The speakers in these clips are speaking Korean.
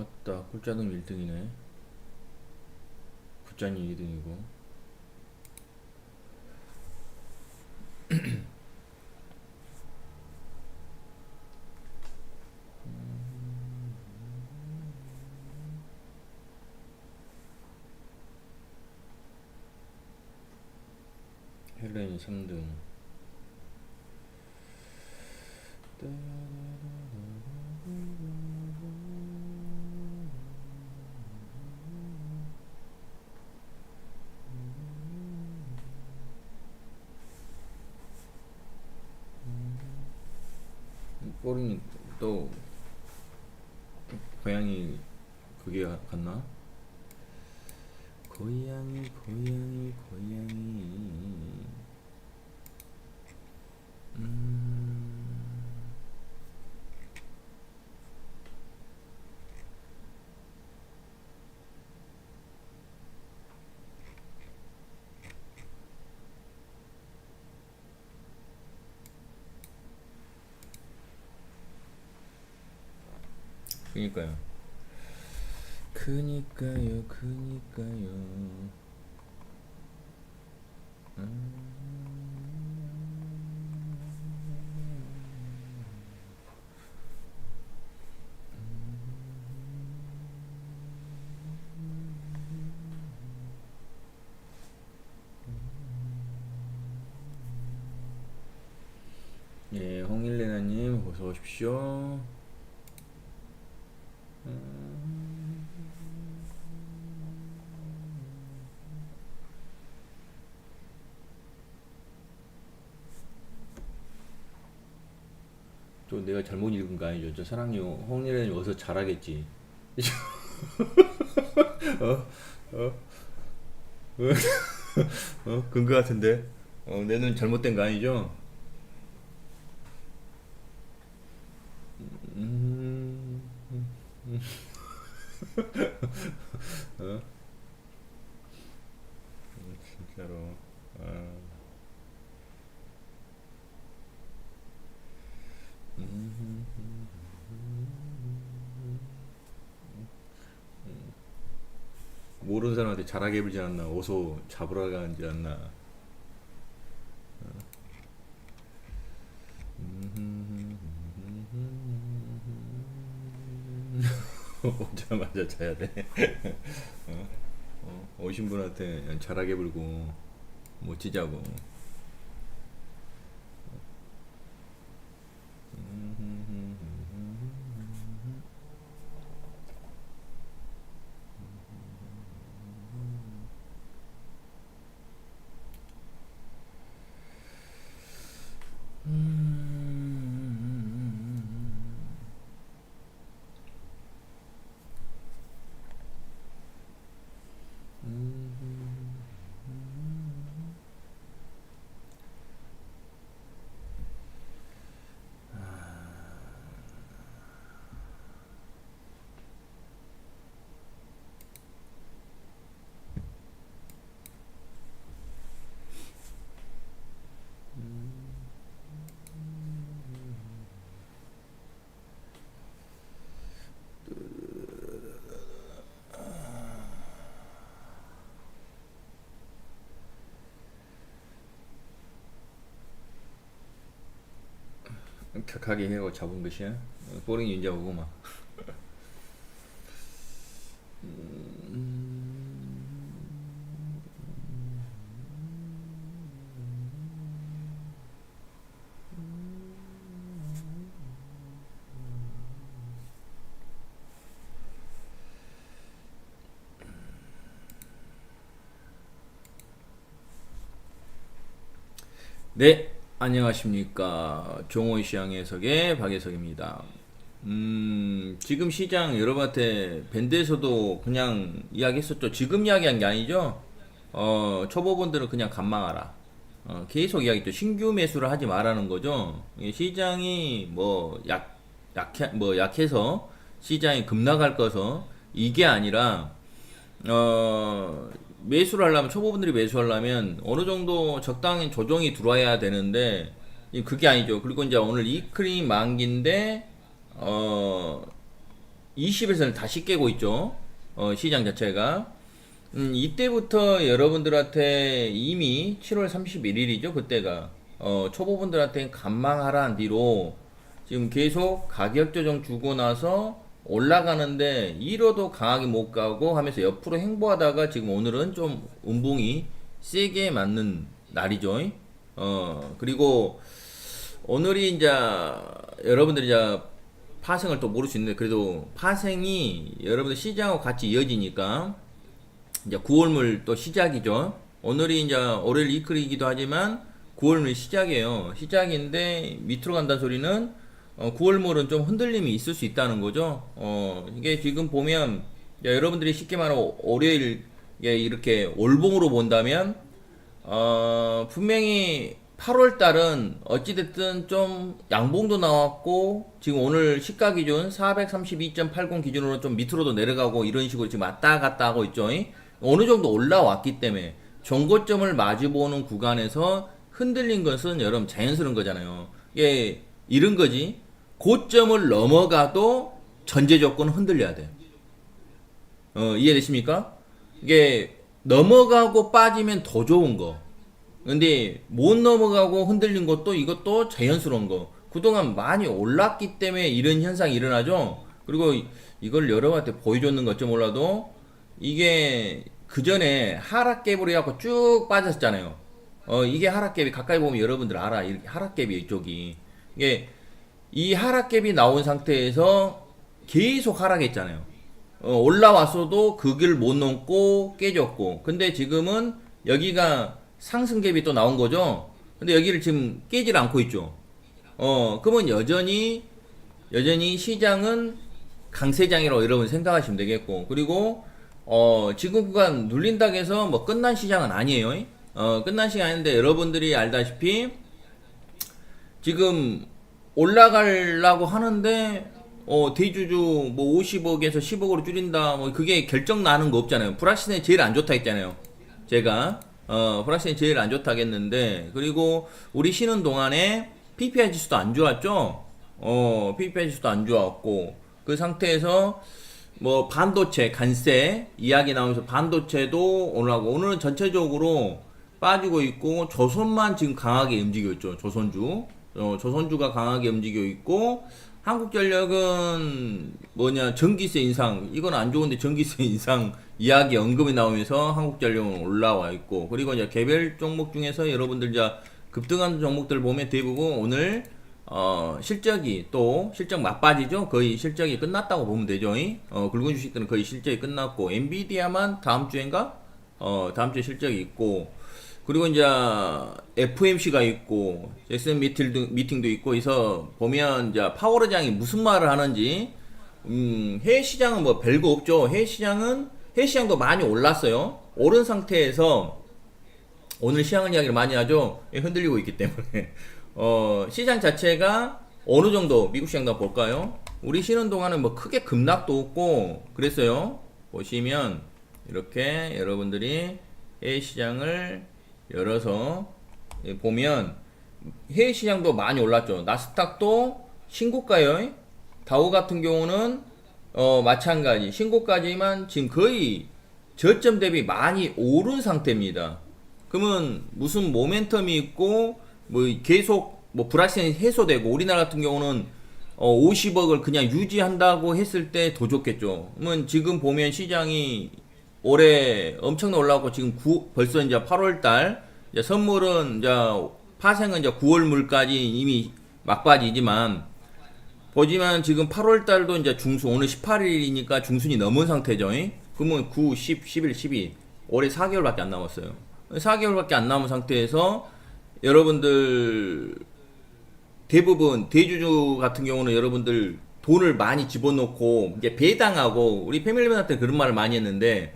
아따 꿀자동 1등이네. 굿자님 2등이고. 헬렌이 3등 꼬리는 또 고양이 그게 가- 갔나? 고양이 고양이 고양이 음 그니까요. 그니까요 그니까요. 예, 홍일레나님 어서 오십시오. 저 내가 잘못 읽은 거 아니죠? 저 사랑이 홍일레나님 어서 잘하겠지. 어? 어? 어? 어? 근거 같은데? 어, 내 눈 잘못된 거 아니죠? 음, 어? 음, 진짜로. 아. 모르는 사람한테 잘하게 불지 않나 어서 잡으러 가지 않나 오자마자 자야 돼. 어? 어? 오신 분한테 잘하게 불고 멋지자고. 격하게 해고 잡은 것이야. 뽀링이 이제 오고 막. 네, 안녕하십니까. 종호 시장 해석의 박예석입니다. 음, 지금 시장 여러분한테 밴드에서도 그냥 이야기했었죠. 지금 이야기한 게 아니죠. 어, 초보분들은 그냥 간망하라. 어, 계속 이야기했죠. 신규 매수를 하지 말라는 거죠. 시장이 뭐 약, 약해, 뭐 약해서 시장이 급락할 거서 이게 아니라 어, 매수를 하려면 초보분들이 매수하려면 어느 정도 적당한 조정이 들어와야 되는데 이- 그게 아니죠. 그리고 이제 오늘 이크림 만기인데 어 20에서는 다시 깨고 있죠. 어, 시장 자체가. 음, 이때부터 여러분들한테 이미 7월 31일이죠. 그때가. 어, 초보분들한테 간망하라는 뒤로 지금 계속 가격 조정 주고 나서 올라가는데 1호도 강하게 못 가고 하면서 옆으로 행보하다가 지금 오늘은 좀 운봉이 세게 맞는 날이죠. 어, 그리고 오늘이 이제 여러분들이 이제 파생을 또 모를 수 있는데 그래도 파생이 여러분들 시장하고 같이 이어지니까 이제 9월물 또 시작이죠. 오늘이 이제 월요일 이클이기도 하지만 9월물 시작이에요. 시작인데 밑으로 간다는 소리는 어, 9월물은 좀 흔들림이 있을 수 있다는 거죠. 어, 이게 지금 보면 이제 여러분들이 쉽게 말하면 월요일 에 이렇게 월봉으로 본다면 어, 분명히 8월 달은 어찌됐든 좀 양봉도 나왔고 지금 오늘 시가 기준 432.80 기준으로 좀 밑으로도 내려가고 이런 식으로 지금 왔다 갔다 하고 있죠. 이? 어느 정도 올라왔기 때문에 정고점을 마주보는 구간에서 흔들린 것은 여러분 자연스러운 거잖아요. 이게 이런 거지. 고점을 넘어가도 전제 조건은 흔들려야 돼. 어, 이해되십니까? 이게 넘어가고 빠지면 더 좋은 거. 근데 못 넘어가고 흔들린 것도 이것도 자연스러운 거. 그동안 많이 올랐기 때문에 이런 현상이 일어나죠. 그리고 이- 이걸 여러분한테 보여줬는 것지 몰라도 이게 그 전에 하락갭으로 해갖고 쭉 빠졌잖아요. 어 이게 하락갭이 가까이 보면 여러분들 알아. 하락갭이 이쪽이 이게 이 하락갭이 나온 상태에서 계속 하락했잖아요. 어, 올라왔어도 그 길 못 넘고 깨졌고. 근데 지금은 여기가 상승갭이 또 나온 거죠. 근데 여기를 지금 깨질 않고 있죠. 어, 그러면 여전히 여전히 시장은 강세장이라고 여러분 생각하시면 되겠고. 그리고 어, 지금 구간 눌린다고 해서 뭐 끝난 시장은 아니에요. 어, 끝난 시장 아닌데 여러분들이 알다시피 지금 올라가려고 하는데 어 대주주 뭐 50억에서 10억으로 줄인다 뭐 그게 결정 나는 거 없잖아요. 불확실성이 제일 안 좋다 했잖아요. 제가 어 불확실성이 제일 안 좋다 했는데 그리고 우리 쉬는 동안에 PPI 지수도 안 좋았죠. 어 PPI 지수도 안 좋았고 그 상태에서 뭐 반도체 간세 이야기 나오면서 반도체도 오늘하고 오늘은 전체적으로 빠지고 있고 조선만 지금 강하게 움직여 있죠. 조선주. 어, 조선주가 강하게 움직여 있고 한국전력은 뭐냐 전기세 인상 이건 안 좋은데 전기세 인상 이야기 언급이 나오면서 한국전력은 올라와 있고 그리고 이제 개별 종목 중에서 여러분들 이제 급등한 종목들 보면 대부분 오늘 어, 실적이 또 실적 맞빠지죠. 거의 실적이 끝났다고 보면 되죠. 어, 굵은 주식들은 거의 실적이 끝났고 엔비디아만 다음 주인가? 어, 다음 주에 실적이 있고 그리고 이제 FMC가 있고 잭슨 미팅도, 미팅도 있고 해서 보면 이제 파워르장이 무슨 말을 하는지 음, 해외 시장은 뭐 별거 없죠. 해외 시장은 해외 시장도 많이 올랐어요. 오른 상태에서 오늘 시장은 이야기를 많이 하죠. 예, 흔들리고 있기 때문에. 어, 시장 자체가 어느 정도 미국 시장도 볼까요? 우리 쉬는 동안은 뭐 크게 급락도 없고 그랬어요. 보시면 이렇게 여러분들이 해외 시장을 열어서 예, 보면 해외 시장도 많이 올랐죠. 나스닥도 신고가요. 다우 같은 경우는 어, 마찬가지 신고까지만 지금 거의 저점 대비 많이 오른 상태입니다. 그러면 무슨 모멘텀이 있고 뭐 계속 뭐 불확실성이 해소되고 우리나라 같은 경우는 어 50억을 그냥 유지한다고 했을 때 더 좋겠죠. 그러면 지금 보면 시장이 올해 엄청나게 올라가고 지금 구, 벌써 이제 8월 달 이제 선물은 이제 파생은 이제 9월 물까지 이미 막바지지만 보지만 지금 8월 달도 이제 중순 오늘 18일이니까 중순이 넘은 상태죠. 잉? 그러면 9, 10, 11, 12 올해 4개월밖에 안 남았어요. 4개월밖에 안 남은 상태에서 여러분들 대부분 대주주 같은 경우는 여러분들 돈을 많이 집어넣고 이제 배당하고 우리 패밀리맨한테 그런 말을 많이 했는데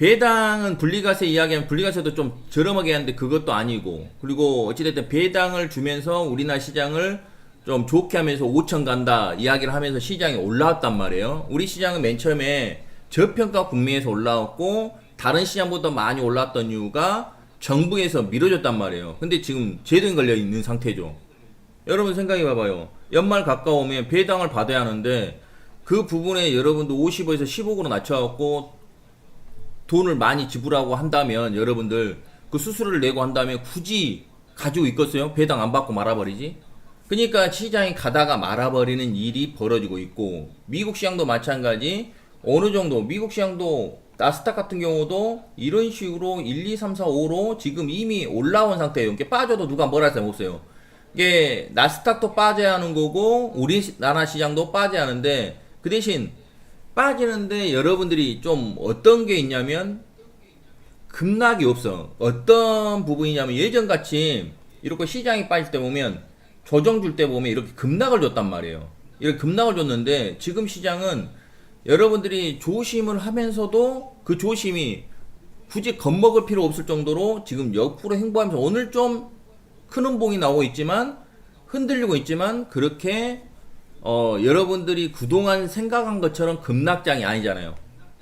배당은 분리과세 이야기하면 분리과세도 좀 저렴하게 하는데 그것도 아니고 그리고 어찌됐든 배당을 주면서 우리나라 시장을 좀 좋게 하면서 5천 간다 이야기를 하면서 시장이 올라왔단 말이에요. 우리 시장은 맨 처음에 저평가 국면에서 올라왔고 다른 시장보다 많이 올랐던 이유가 정부에서 밀어줬단 말이에요. 근데 지금 제도에 걸려 있는 상태죠. 여러분 생각해 봐봐요. 연말 가까우면 배당을 받아야 하는데 그 부분에 여러분도 50에서 15으로 낮춰갖고 돈을 많이 지불하고 한다면 여러분들 그 수수료를 내고 한다면 굳이 가지고 있겠어요? 배당 안 받고 말아버리지? 그러니까 시장이 가다가 말아버리는 일이 벌어지고 있고 미국 시장도 마찬가지 어느 정도 미국 시장도 나스닥 같은 경우도 이런 식으로 1, 2, 3, 4, 5로 지금 이미 올라온 상태예요. 이게 빠져도 누가 뭐라 할수 없어요. 이게 나스닥도 빠져야 하는 거고 우리나라 시장도 빠져야 하는데 그 대신 빠지는데 여러분들이 좀 어떤 게 있냐면 급락이 없어. 어떤 부분이냐면 예전같이 이렇게 시장이 빠질 때 보면 조정 줄 때 보면 이렇게 급락을 줬단 말이에요. 이렇게 급락을 줬는데 지금 시장은 여러분들이 조심을 하면서도 그 조심이 굳이 겁먹을 필요 없을 정도로 지금 옆으로 행보하면서 오늘 좀 큰 음봉이 나오고 있지만 흔들리고 있지만 그렇게 어 여러분들이 그동안 생각한 것처럼 급락장이 아니잖아요.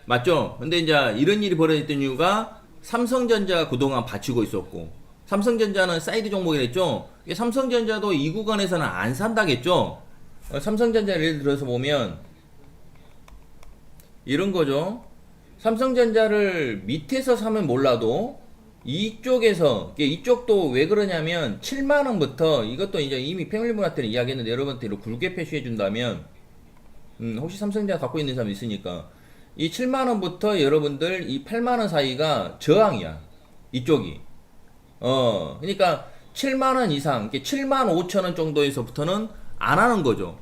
맞죠? 근데 이제 이런 일이 벌어졌던 이유가 삼성전자가 그동안 받치고 있었고 삼성전자는 사이드 종목이랬죠. 이게 삼성전자도 이 구간에서는 안 산다겠죠. 어, 삼성전자 예를 들어서 보면 이런 거죠. 삼성전자를 밑에서 사면 몰라도 이쪽에서 이쪽도 왜 그러냐면 7만 원부터 이것도 이제 이미 패밀리분한테는 이야기했는데 여러분한테 굵게 표시해 준다면 음, 혹시 삼성전자 갖고 있는 사람 있으니까 이 7만 원부터 여러분들 이 8만 원 사이가 저항이야. 이쪽이. 어, 그러니까 7만 원 이상, 이게 7만 5천 원 정도에서부터는 안 하는 거죠.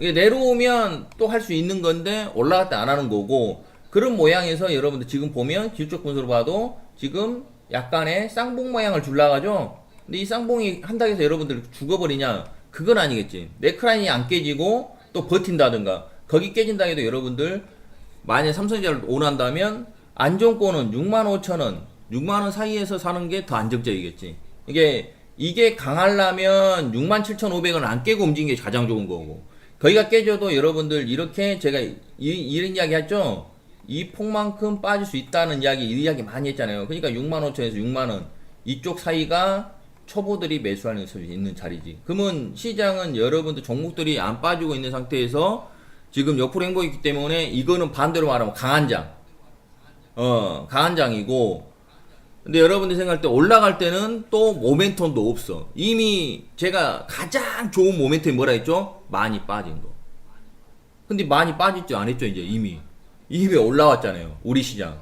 이게 내려오면 또 할 수 있는 건데 올라갈 때 안 하는 거고 그런 모양에서 여러분들 지금 보면 기술적 분석으로 봐도 지금 약간의 쌍봉 모양을 줄라가죠. 근데 이 쌍봉이 한다고 해서 여러분들 죽어버리냐? 그건 아니겠지. 네크라인이 안 깨지고 또 버틴다든가 거기 깨진다 해도 여러분들 만약 삼성전자를 원한다면 안정권은 6만 5천 원, 6만 원 사이에서 사는 게 더 안정적이겠지. 이게 이게 강하려면 6만 7천5백원 안 깨고 움직이는 게 가장 좋은 거고. 거기가 깨져도 여러분들 이렇게 제가 이, 이런 이야기 했죠. 이 폭만큼 빠질 수 있다는 이야기, 이 이야기 많이 했잖아요. 그러니까 6만 5천에서 6만 원 이쪽 사이가 초보들이 매수하는 수 있는 자리지. 그러면 시장은 여러분들 종목들이 안 빠지고 있는 상태에서 지금 옆으로 행보했기 때문에 이거는 반대로 말하면 강한 장. 어, 강한 장이고. 근데 여러분들 생각할 때 올라갈 때는 또 모멘텀도 없어. 이미 제가 가장 좋은 모멘텀이 뭐라 했죠? 많이 빠진 거. 근데 많이? 안 했죠? 이제 이미. 이미 올라왔잖아요. 우리 시장.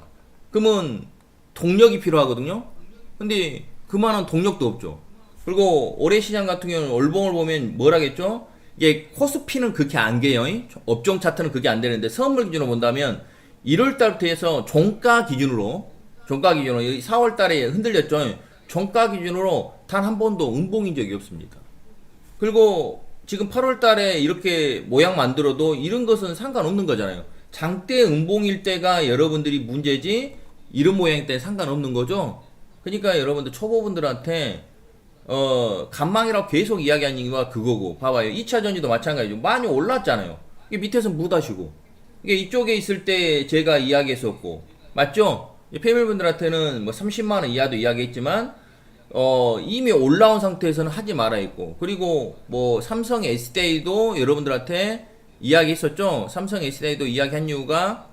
그러면 동력이 필요하거든요? 근데 그만한 동력도 없죠. 그리고 올해 시장 같은 경우는 월봉을 보면 뭐라겠죠? 이게 코스피는 그렇게 안. 이? 업종 차트는 그게 안 되는데 선물 기준으로 본다면 1월 달부터 해서 종가 기준으로 종가 기준으로 4월 달에 흔들렸죠. 종가 기준으로 단 한 번도 음봉인 적이 없습니다. 그리고 지금 8월 달에 이렇게 모양 만들어도 이런 것은 상관없는 거잖아요. 장대 음봉일 때가 여러분들이 문제지 이런 모양 때 상관없는 거죠. 그러니까 여러분들 초보분들한테 어 간망이라고 계속 이야기하는 이유가 그거고. 봐봐요. 2차 전지도 마찬가지죠. 많이 올랐잖아요. 이게 밑에서 묻하시고. 이게 이쪽에 있을 때 제가 이야기했었고. 맞죠? 패밀분들한테는 뭐 30만 원 이하도 이야기했지만 어 이미 올라온 상태에서는 하지 말아 있고. 그리고 뭐 삼성 S데이도 여러분들한테 이야기했었죠? 삼성 S데이도 이야기한 이유가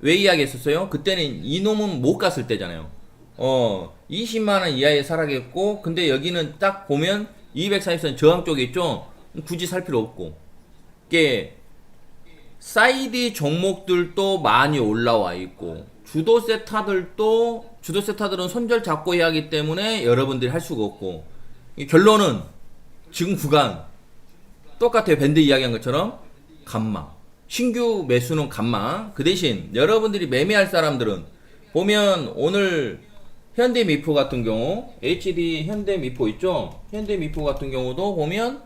왜 이야기했었어요? 그때는 이놈은 못 갔을 때잖아요. 어 20만원 이하에 살아겠고 근데 여기는 딱 보면 240선 저항 쪽에 있죠? 굳이 살 필요 없고. 이게 사이드 종목들도 많이 올라와 있고 주도 세타들도 주도 세타들은 손절 잡고 해야 하기 때문에 여러분들이 할 수가 없고. 이 결론은 지금 구간 똑같아요 밴드 이야기한 것처럼 감마 신규 매수는 감마 그 대신 여러분들이 매매할 사람들은 보면 오늘 현대미포 같은 경우 HD 현대미포 있죠? 현대미포 같은 경우도 보면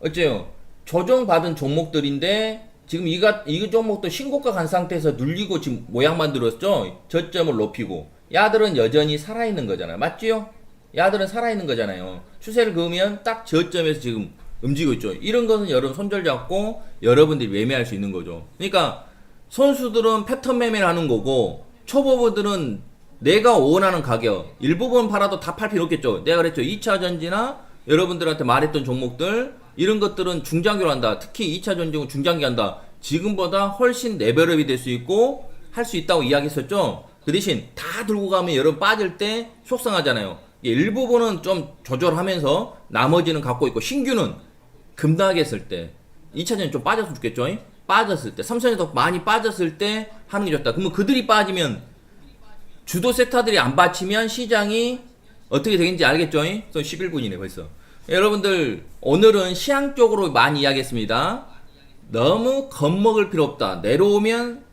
어째요? 조정받은 종목들인데 지금 이가 이 종목도 신고가 간 상태에서 눌리고 지금 모양 만들었죠? 저점을 높이고 야들은 여전히 살아있는 거잖아요. 맞지요? 야들은 살아있는 거잖아요. 추세를 그으면 딱 저점에서 지금 움직이고 있죠. 이런 것은 여러분 손절 잡고 여러분들이 매매할 수 있는 거죠. 그러니까 선수들은 패턴 매매를 하는 거고 초보부들은 내가 원하는 가격 일부분 팔아도 다 팔 필요 없겠죠. 내가 그랬죠. 2차 전지나 여러분들한테 말했던 종목들 이런 것들은 중장기로 한다. 특히 2차 전쟁은 중장기 한다. 지금보다 훨씬 레벨업이 될 수 있고 할 수 있다고 이야기했었죠. 그 대신 다 들고 가면 여러분 빠질 때 속상하잖아요. 이 일부분은 좀 조절하면서 나머지는 갖고 있고 신규는 급락했을 했을 때 2차 전쟁 좀 빠졌으면 좋겠죠. 빠졌을 때 삼성에도 많이 빠졌을 때 하는 게 좋다. 그러면 그들이 빠지면 주도 섹터들이 안 받치면 시장이 어떻게 되겠는지 알겠죠? 또 11분이네 벌써. 여러분들 오늘은 시향 쪽으로 많이 이야기했습니다. 너무 겁먹을 필요 없다. 내려오면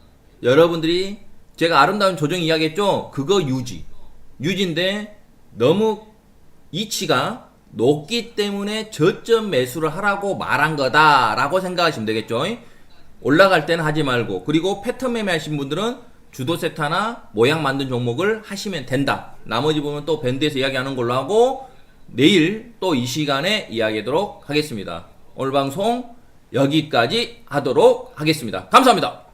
여러분들이 제가 아름다운 조정 이야기했죠? 그거 유지. 유지인데 너무 이치가 높기 때문에 저점 매수를 하라고 말한 거다라고 생각하시면 되겠죠? 올라갈 때는 하지 말고 그리고 패턴 매매 하신 분들은 주도 세타나 모양 만든 종목을 하시면 된다. 나머지 부분은 또 밴드에서 이야기하는 걸로 하고 내일 또 이 시간에 이야기하도록 하겠습니다. 오늘 방송 여기까지 하도록 하겠습니다. 감사합니다.